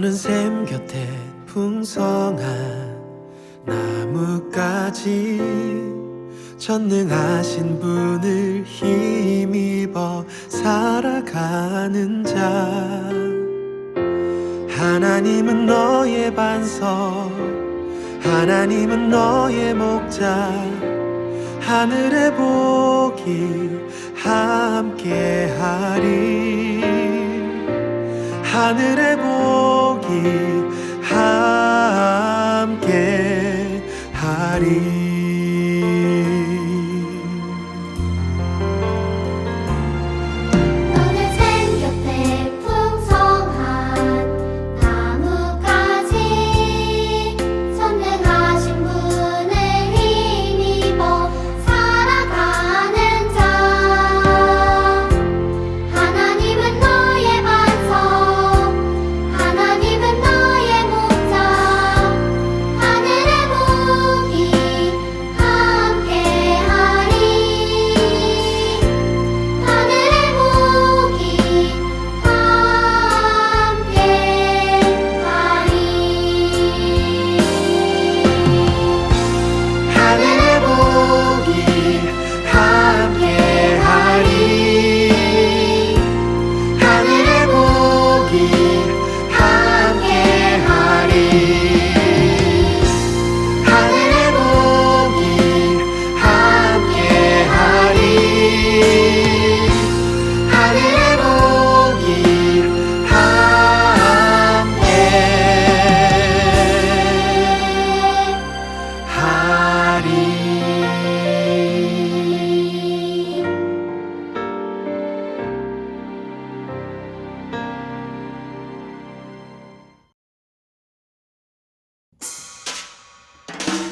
너는 샘 곁에 풍성한 나뭇가지 전능하신 분을 힘입어 살아가는 자. 하나님은 너의 반석 하나님은 너의 목자. 하늘의 복이 함께하리. 하늘의 복이 함께 하리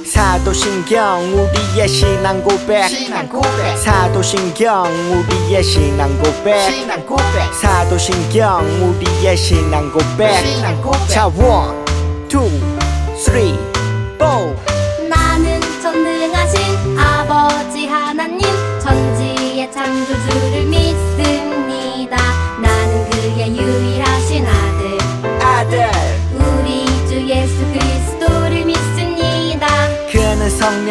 사도신경 우리의 신앙 고백. 사도신경 우리의 신앙 고백. 사도신경 우리의 신앙 고백. 자 원, 투, 쓰리, 포 나는 전능하신 아버지 하나님 천지의 창조주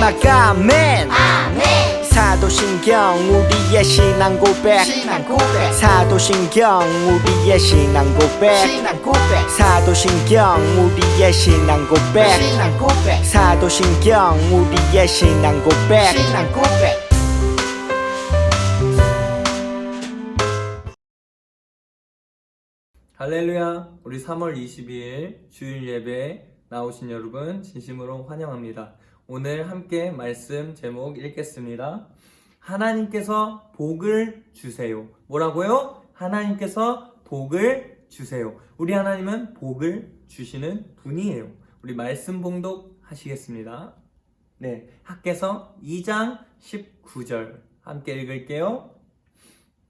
마지막 아멘. 아멘. 사도신경 우리의 신앙 고백. 사도신경 우리의 신앙 고백. 사도신경 우리의 신앙 고백. 사도신경 우리의 신앙 고백. 할렐루야! 우리 3월 22일 주일 예배 나오신 여러분 진심으로 환영합니다. 오늘 함께 말씀 제목 읽겠습니다. 하나님께서 복을 주세요. 뭐라고요? 하나님께서 복을 주세요. 우리 하나님은 복을 주시는 분이에요. 우리 말씀 봉독 하시겠습니다. 네, 학께서 2장 19절 함께 읽을게요.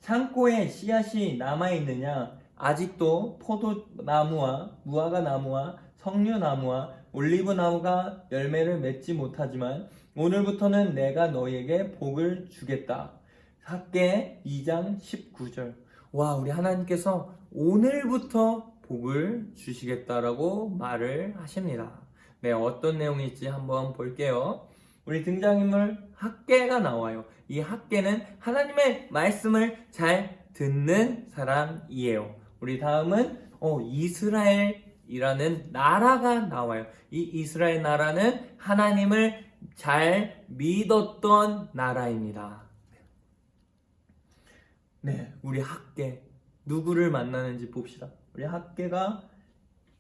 창고에 씨앗이 남아있느냐? 아직도 포도나무와 무화과 나무와 석류나무와 올리브 나무가 열매를 맺지 못하지만 오늘부터는 내가 너에게 복을 주겠다. 학계 2장 19절. 와, 우리 하나님께서 오늘부터 복을 주시겠다라고 말을 하십니다. 네, 어떤 내용일지 한번 볼게요. 우리 등장인물 학계가 나와요. 이 학계는 하나님의 말씀을 잘 듣는 사람이에요. 우리 다음은 어, 이스라엘 이라는 나라가 나와요. 이 이스라엘 나라는 하나님을 잘 믿었던 나라입니다. 네, 우리 학계 누구를 만나는지 봅시다. 우리 학계가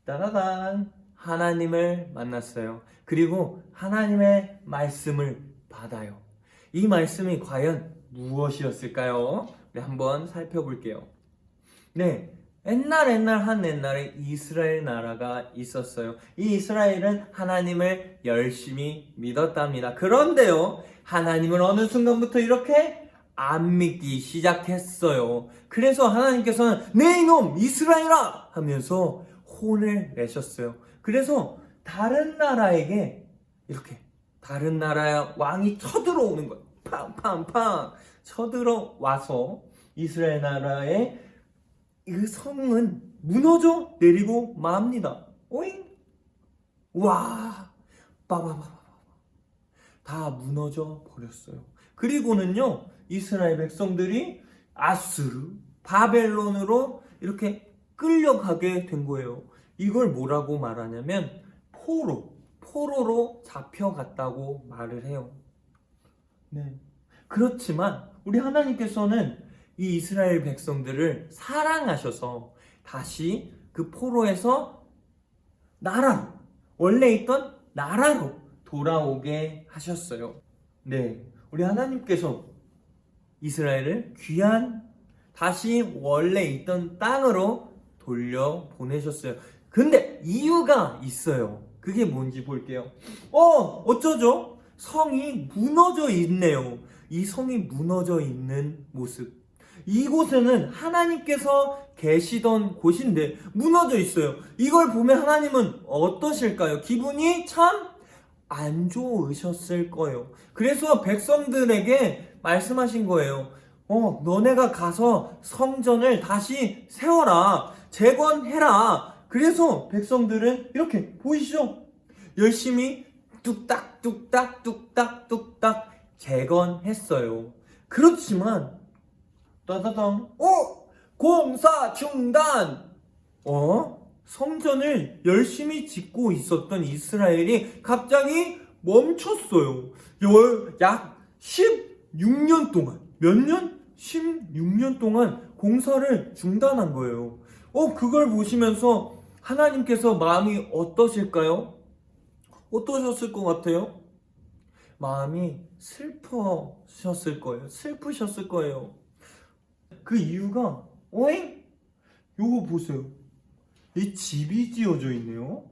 따라단 하나님을 만났어요. 그리고 하나님의 말씀을 받아요. 이 말씀이 과연 무엇이었을까요? 네, 한번 살펴볼게요. 네, 옛날 옛날 한 옛날에 이스라엘 나라가 있었어요. 이 이스라엘은 하나님을 열심히 믿었답니다. 그런데요, 하나님을 어느 순간부터 이렇게 안 믿기 시작했어요. 그래서 하나님께서는 내 이놈 이스라엘아 하면서 혼을 내셨어요. 그래서 다른 나라에게 이렇게 다른 나라의 왕이 쳐들어오는 거예요. 팡팡팡 쳐들어와서 이스라엘 나라의 그 성은 무너져 내리고 맙니다. 오잉? 와, 빠바바바. 다 무너져 버렸어요. 그리고는요, 이스라엘 백성들이 아수르, 바벨론으로 이렇게 끌려가게 된 거예요. 이걸 뭐라고 말하냐면, 포로, 포로로 잡혀갔다고 말을 해요. 네. 그렇지만, 우리 하나님께서는 이 이스라엘 백성들을 사랑하셔서 다시 그 포로에서 나라로, 원래 있던 나라로 돌아오게 하셨어요. 네. 우리 하나님께서 이스라엘을 귀한 다시 원래 있던 땅으로 돌려 보내셨어요. 근데 이유가 있어요. 그게 뭔지 볼게요. 어, 어쩌죠? 성이 무너져 있네요. 이 성이 무너져 있는 모습. 이곳에는 하나님께서 계시던 곳인데 무너져 있어요. 이걸 보면 하나님은 어떠실까요? 기분이 참 안 좋으셨을 거예요. 그래서 백성들에게 말씀하신 거예요. 어, 너네가 가서 성전을 다시 세워라. 재건해라. 그래서 백성들은 이렇게 보이시죠? 열심히 뚝딱 뚝딱 뚝딱 뚝딱 재건했어요. 그렇지만 따다당 어 공사 중단 어 성전을 열심히 짓고 있었던 이스라엘이 갑자기 멈췄어요. 열- 약 16년 동안 몇 년? 16년 동안 공사를 중단한 거예요. 어 그걸 보시면서 하나님께서 마음이 어떠실까요? 어떠셨을 것 같아요? 마음이 슬퍼셨을 거예요. 슬프셨을 거예요. 그 이유가 어잉? 요거 보세요. 이 집이 지어져 있네요.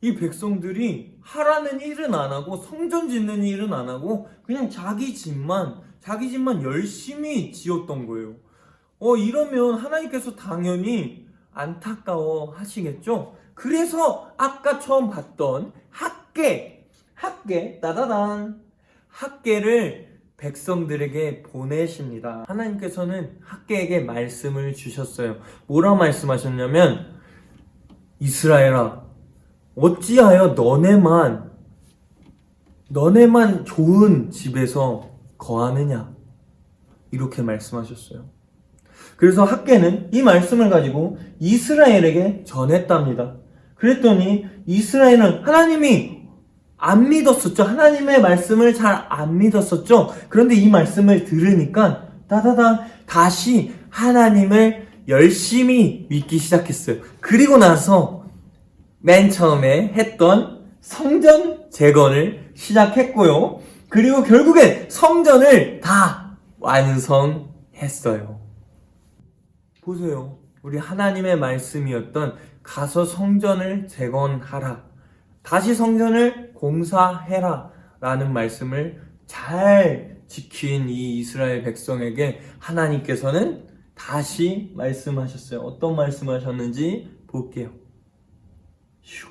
이 백성들이 하라는 일은 안 하고 성전 짓는 일은 안 하고 그냥 자기 집만 자기 집만 열심히 지었던 거예요. 어 이러면 하나님께서 당연히 안타까워 하시겠죠? 그래서 아까 처음 봤던 학계 학계 따다단 학계를 백성들에게 보내십니다. 하나님께서는 학계에게 말씀을 주셨어요. 뭐라 말씀하셨냐면 이스라엘아 어찌하여 너네만 너네만 좋은 집에서 거하느냐 이렇게 말씀하셨어요. 그래서 학계는 이 말씀을 가지고 이스라엘에게 전했답니다. 그랬더니 이스라엘은 하나님이 안 믿었었죠. 하나님의 말씀을 잘 안 믿었었죠. 그런데 이 말씀을 들으니까 따다당 다시 하나님을 열심히 믿기 시작했어요. 그리고 나서 맨 처음에 했던 성전 재건을 시작했고요. 그리고 결국엔 성전을 다 완성했어요. 보세요. 우리 하나님의 말씀이었던 가서 성전을 재건하라. 다시 성전을 공사해라. 라는 말씀을 잘 지킨 이 이스라엘 백성에게 하나님께서는 다시 말씀하셨어요. 어떤 말씀하셨는지 볼게요. 휴.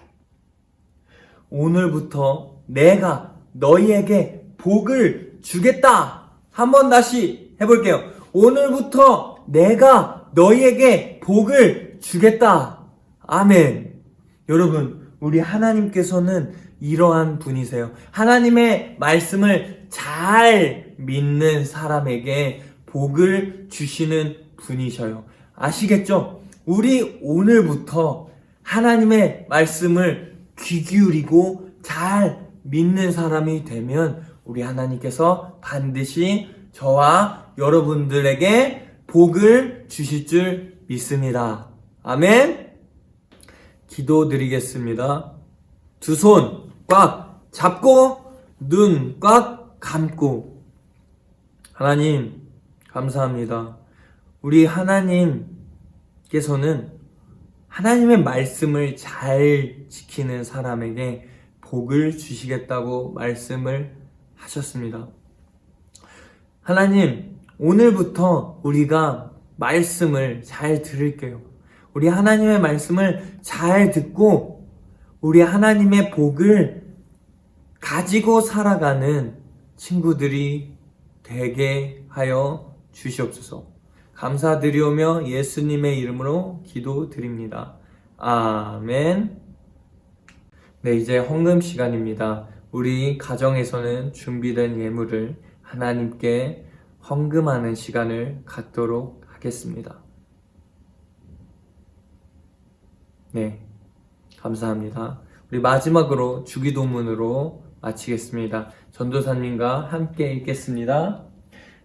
오늘부터 내가 너희에게 복을 주겠다. 한번 다시 해볼게요. 오늘부터 내가 너희에게 복을 주겠다. 아멘. 여러분, 우리 하나님께서는 이러한 분이세요. 하나님의 말씀을 잘 믿는 사람에게 복을 주시는 분이셔요. 아시겠죠? 우리 오늘부터 하나님의 말씀을 귀 기울이고 잘 믿는 사람이 되면 우리 하나님께서 반드시 저와 여러분들에게 복을 주실 줄 믿습니다. 아멘. 기도드리겠습니다. 두 손 꽉 잡고 눈 꽉 감고 하나님 감사합니다. 우리 하나님께서는 하나님의 말씀을 잘 지키는 사람에게 복을 주시겠다고 말씀을 하셨습니다. 하나님, 오늘부터 우리가 말씀을 잘 들을게요. 우리 하나님의 말씀을 잘 듣고 우리 하나님의 복을 가지고 살아가는 친구들이 되게 하여 주시옵소서. 감사드리오며 예수님의 이름으로 기도드립니다. 아멘. 네, 이제 헌금 시간입니다. 우리 가정에서는 준비된 예물을 하나님께 헌금하는 시간을 갖도록 하겠습니다. 네, 감사합니다. 우리 마지막으로 주기도문으로 마치겠습니다. 전도사님과 함께 읽겠습니다.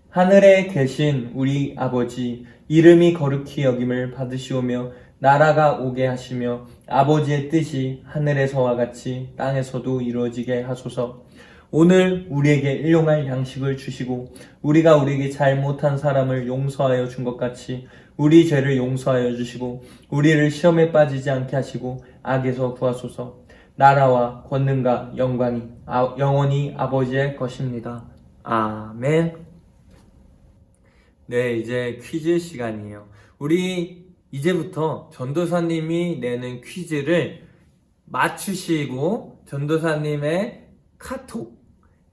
하늘에 계신 우리 아버지 이름이 거룩히 여김을 받으시오며 나라가 오게 하시며 아버지의 뜻이 하늘에서와 같이 땅에서도 이루어지게 하소서. 오늘 우리에게 일용할 양식을 주시고 우리가 우리에게 잘못한 사람을 용서하여 준 것 같이 우리 죄를 용서하여 주시고 우리를 시험에 빠지지 않게 하시고 악에서 구하소서. 나라와 권능과 영광이 아- 영원히 아버지의 것입니다. 아멘. 네, 이제 퀴즈 시간이에요. 우리 이제부터 전도사님이 내는 퀴즈를 맞추시고 전도사님의 카톡,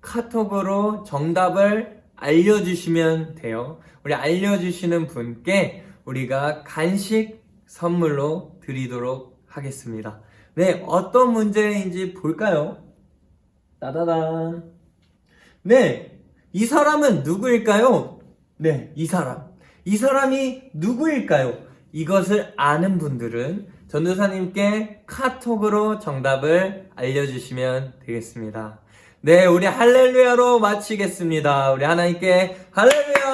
카톡으로 정답을 알려주시면 돼요. 우리 알려주시는 분께 우리가 간식 선물로 드리도록 하겠습니다. 네, 어떤 문제인지 볼까요? 따다단. 네, 이 사람은 누구일까요? 네, 이 사람. 이 사람이 누구일까요? 이것을 아는 분들은 전도사님께 카톡으로 정답을 알려주시면 되겠습니다. 네, 우리 할렐루야로 마치겠습니다. 우리 하나님께 할렐루야!